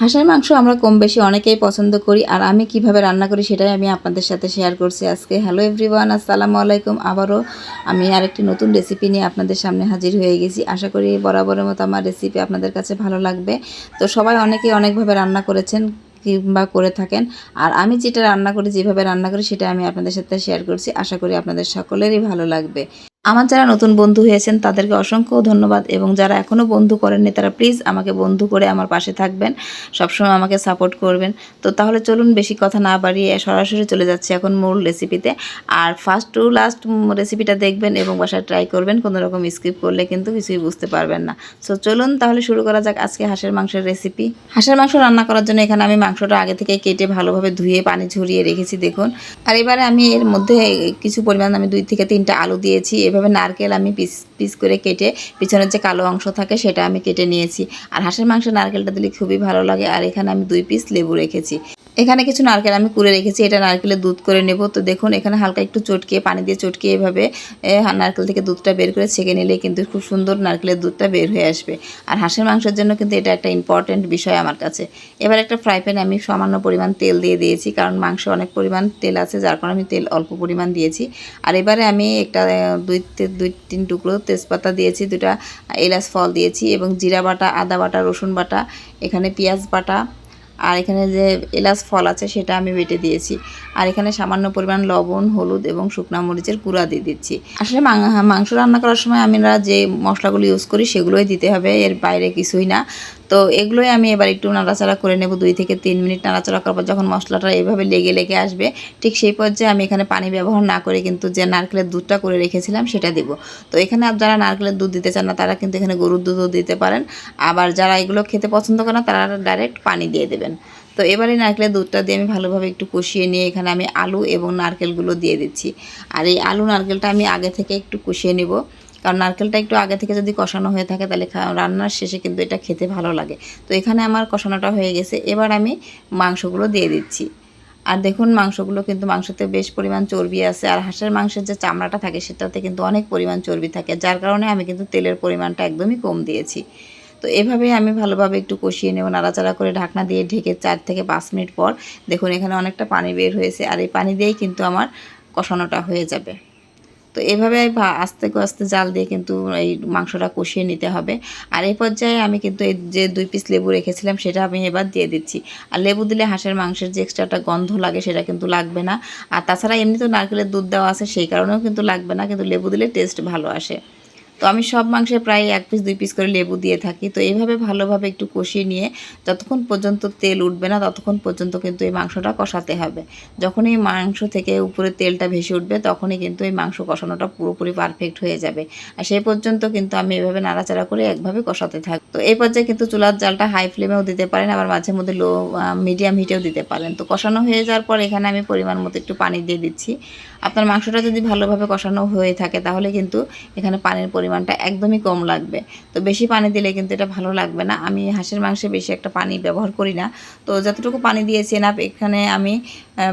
হাঁসের মাংস আমরা কম বেশি অনেকেই পছন্দ করি, আর আমি কীভাবে রান্না করি সেটাই আমি আপনাদের সাথে শেয়ার করছি আজকে। হ্যালো এভরিওয়ান আসসালামু আলাইকুম। আবারও আমি আরেকটি নতুন রেসিপি নিয়ে আপনাদের সামনে হাজির হয়ে গেছি। আশা করি বরাবরের মতো আমার রেসিপি আপনাদের কাছে ভালো লাগবে। তো সবাই অনেকেই অনেকভাবে রান্না করেছেন কিংবা করে থাকেন, আর আমি যেটা রান্না করি, যেভাবে রান্না করি সেটা আমি আপনাদের সাথে শেয়ার করছি। আশা করি আপনাদের সকলেরই ভালো লাগবে। আমার যারা নতুন বন্ধু হয়েছেন, তাদেরকে অসংখ্য ধন্যবাদ এবং যারা এখনও বন্ধু করেননি, তারা প্লিজ আমাকে বন্ধু করে আমার পাশে থাকবেন, সবসময় আমাকে সাপোর্ট করবেন। তো তাহলে চলুন বেশি কথা না বাড়িয়ে সরাসরি চলে যাচ্ছে এখন মূল রেসিপিতে আর ফার্স্ট টু লাস্ট রেসিপিটা দেখবেন এবং বাসায় ট্রাই করবেন, কোনো রকম স্কিপ করলে কিন্তু কিছুই বুঝতে পারবেন না। সো চলুন তাহলে শুরু করা যাক আজকে হাঁসের মাংসের রেসিপি হাঁসের মাংস রান্না করার জন্য এখানে আমি মাংসটা আগে থেকে কেটে ভালোভাবে ধুয়ে, পানি ঝরিয়ে রেখেছি, দেখুন। আর এবারে আমি এর মধ্যে কিছু পরিমাণ আমি দুই থেকে তিনটা আলু দিয়েছি, এভাবে নারকেল আমি পিস পিস করে কেটে পিছনের যে কালো অংশ থাকে সেটা আমি কেটে নিয়েছি। আর হাঁসের মাংস নারকেলটা দিলে খুবই ভালো লাগে। আর এখানে আমি দুই পিস লেবু রেখেছি। এখানে কিছু নারকেল আমি কুড়ে রেখেছি, এটা নারকেলের দুধ করে নেব। তো দেখুন, এখানে হালকা একটু চটকিয়ে পানি দিয়ে চটকিয়ে এভাবে নারকেল থেকে দুধটা বের করে ছেঁকে নিলে কিন্তু খুব সুন্দর নারকেলের দুধটা বের হয়ে আসবে। আর হাঁসের মাংসের জন্য কিন্তু এটা একটা ইম্পর্ট্যান্ট বিষয় আমার কাছে। এবার একটা ফ্রাই প্যানে আমি সামান্য পরিমাণ তেল দিয়ে দিয়েছি, কারণ মাংস অনেক পরিমাণ তেল আছে, যার কারণে আমি তেল অল্প পরিমাণ দিয়েছি। আর এবারে আমি একটা দুই দুই তিন টুকরো তেজপাতা দিয়েছি, দুটা এলাচ ফল দিয়েছি এবং জিরা বাটা, আদা বাটা, রসুন বাটা, এখানে পেঁয়াজ বাটা আর এখানে যে এলাচ ফল আছে সেটা আমি বেটে দিয়েছি। আর এখানে সামান্য পরিমাণ লবণ, হলুদ এবং শুকনা মরিচের কুড়া দিয়ে দিচ্ছি। আসলে মাংস রান্না করার সময় আমরা যে মশলাগুলো ইউজ করি সেগুলোই দিতে হবে, এর বাইরে কিছুই না। তো এগুলোই আমি এবার একটু নাড়াচাড়া করে নেব, দুই থেকে তিন মিনিট নাড়াচাড়া করার পর যখন মশলাটা এভাবে লেগে লেগে আসবে, ঠিক সেই পর্যায়ে আমি এখানে পানি ব্যবহার না করে কিন্তু যে নারকেলের দুধটা করে রেখেছিলাম সেটা দেব। তো এখানে আর যারা নারকেলের দুধ দিতে চান না, তারা কিন্তু এখানে গরুর দুধও দিতে পারেন। আবার যারা এগুলো খেতে পছন্দ করে না, তারা ডাইরেক্ট পানি দিয়ে দেবেন। তো এবারে নারকেলের দুধটা দিয়ে আমি ভালোভাবে একটু কষিয়ে নিয়ে এখানে আমি আলু এবং নারকেলগুলো দিয়ে দিচ্ছি। আর এই আলু নারকেলটা আমি আগে থেকে একটু কষিয়ে নেব। কারণ নারকেলটা একটু আগে থেকে যদি কষানো হয়ে থাকে তাহলে রান্নার শেষে কিন্তু এটা খেতে ভালো লাগে। তো এখানে আমার কষানোটা হয়ে গেছে। এবার আমি মাংসগুলো দিয়ে দিচ্ছি। আর দেখুন, মাংসগুলো কিন্তু মাংসতে বেশ পরিমাণ চর্বি আছে। আর হাঁসের মাংসের যে চামড়াটা থাকে, সেটাতে কিন্তু অনেক পরিমাণ চর্বি থাকে, যার কারণে আমি কিন্তু তেলের পরিমাণটা একদমই কম দিয়েছি। তো এভাবে আমি ভালোভাবে একটু কষিয়ে নেব, নাড়াচাড়া করে ঢাকনা দিয়ে ঢেকে চার থেকে পাঁচ মিনিট পর। দেখুন, এখানে অনেকটা পানি বের হয়েছে। আর এই পানি দিয়েই কিন্তু আমার কষানোটা হয়ে যাবে। তো এভাবে আস্তে আস্তে জাল দিয়ে কিন্তু এই মাংসটা কষিয়ে নিতে হবে। আর এই পর্যায়ে আমি কিন্তু এই যে দুই পিস লেবু রেখেছিলাম, সেটা আমি এবার দিয়ে দিচ্ছি। আর লেবু দিলে হাঁসের মাংসের যে এক্সট্রাটা গন্ধ লাগে, সেটা কিন্তু লাগবে না। আর তাছাড়া এমনি তো নারকেলের দুধ দেওয়া আছে, সেই কারণেও কিন্তু লাগবে না। কিন্তু লেবু দিলে টেস্ট ভালো আসে। তো আমি সব মাংসে প্রায় এক পিস দুই পিস করে লেবু দিয়ে থাকি। তো এইভাবে ভালোভাবে একটু কষিয়ে নিয়ে যতক্ষণ পর্যন্ত তেল উঠবে না, ততক্ষণ পর্যন্ত কিন্তু এই মাংসটা কষাতে হবে। যখন এই মাংস থেকে উপরে তেলটা ভেসে উঠবে, তখনই কিন্তু এই মাংস কষানোটা পুরোপুরি পারফেক্ট হয়ে যাবে। আর সেই পর্যন্ত কিন্তু আমি এভাবে নাড়াচাড়া করে একভাবে কষাতে থাকি। তো এই পর্যায়ে কিন্তু চুলার জালটা হাই ফ্লেমেও দিতে পারেন, আবার মাঝে মধ্যে লো মিডিয়াম হিটেও দিতে পারেন। তো কষানো হয়ে যাওয়ার পর এখানে আমি পরিমাণ মতো একটু পানি দিয়ে দিচ্ছি। আপনার মাংসটা যদি ভালোভাবে কষানো হয়ে থাকে, তাহলে কিন্তু এখানে পানির পরিমাণটা একদমই কম লাগবে। তো বেশি পানি দিলে কিন্তু এটা ভালো লাগবে না। আমি হাঁসের মাংসে বেশি একটা পানি ব্যবহার করি না। তো যতটুকু পানি দিয়েছি না এখানে আমি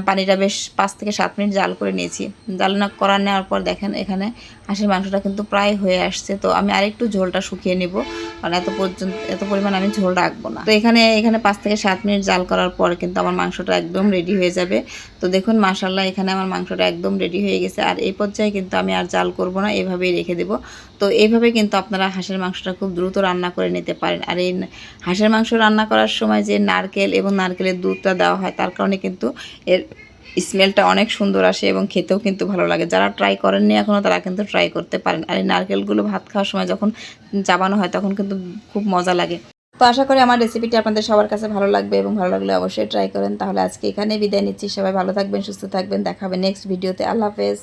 পানিটা বেশ পাঁচ থেকে সাত মিনিট জাল করে নিয়েছি। জাল না, করা নেওয়ার পর দেখেন এখানে হাঁসের মাংসটা কিন্তু প্রায় হয়ে আসছে। তো আমি আরেকটু ঝোলটা শুকিয়ে নেব। কারণ এত পর্যন্ত, এত পরিমাণ আমি ঝোল রাখব না। তো এখানে এখানে পাঁচ থেকে সাত মিনিট জাল করার পর কিন্তু আমার মাংসটা একদম রেডি হয়ে যাবে। তো দেখুন মাশাল্লাহ এখানে আমার মাংসটা একদম রেডি হয়ে গেছে। আর এই পর্যায়ে কিন্তু আমি আর জাল করব না, এভাবেই রেখে দেব। তো এইভাবে কিন্তু আপনারা হাঁসের মাংসটা খুব দ্রুত রান্না করে নিতে পারেন। আর এই হাঁসের মাংস রান্না করার সময় যে নারকেল এবং নারকেলের দুধটা দেওয়া হয়, তার কারণে কিন্তু এর স্মেলটা অনেক সুন্দর আসে এবং খেতেও কিন্তু ভালো লাগে। যারা ট্রাই করেননি এখনও তারা কিন্তু ট্রাই করতে পারেন। আর এই নারকেলগুলো ভাত খাওয়ার সময় যখন চাবানো হয়, তখন কিন্তু খুব মজা লাগে। তো আশা করি আমার রেসিপিটি আপনাদের সবার কাছে ভালো লাগবে এবং ভালো লাগলে অবশ্যই ট্রাই করেন। তাহলে আজকে এখানে বিদায় নিচ্ছি। সবাই ভালো থাকবেন, সুস্থ থাকবেন। দেখাবে নেক্সট ভিডিওতে আল্লাহ হাফেজ।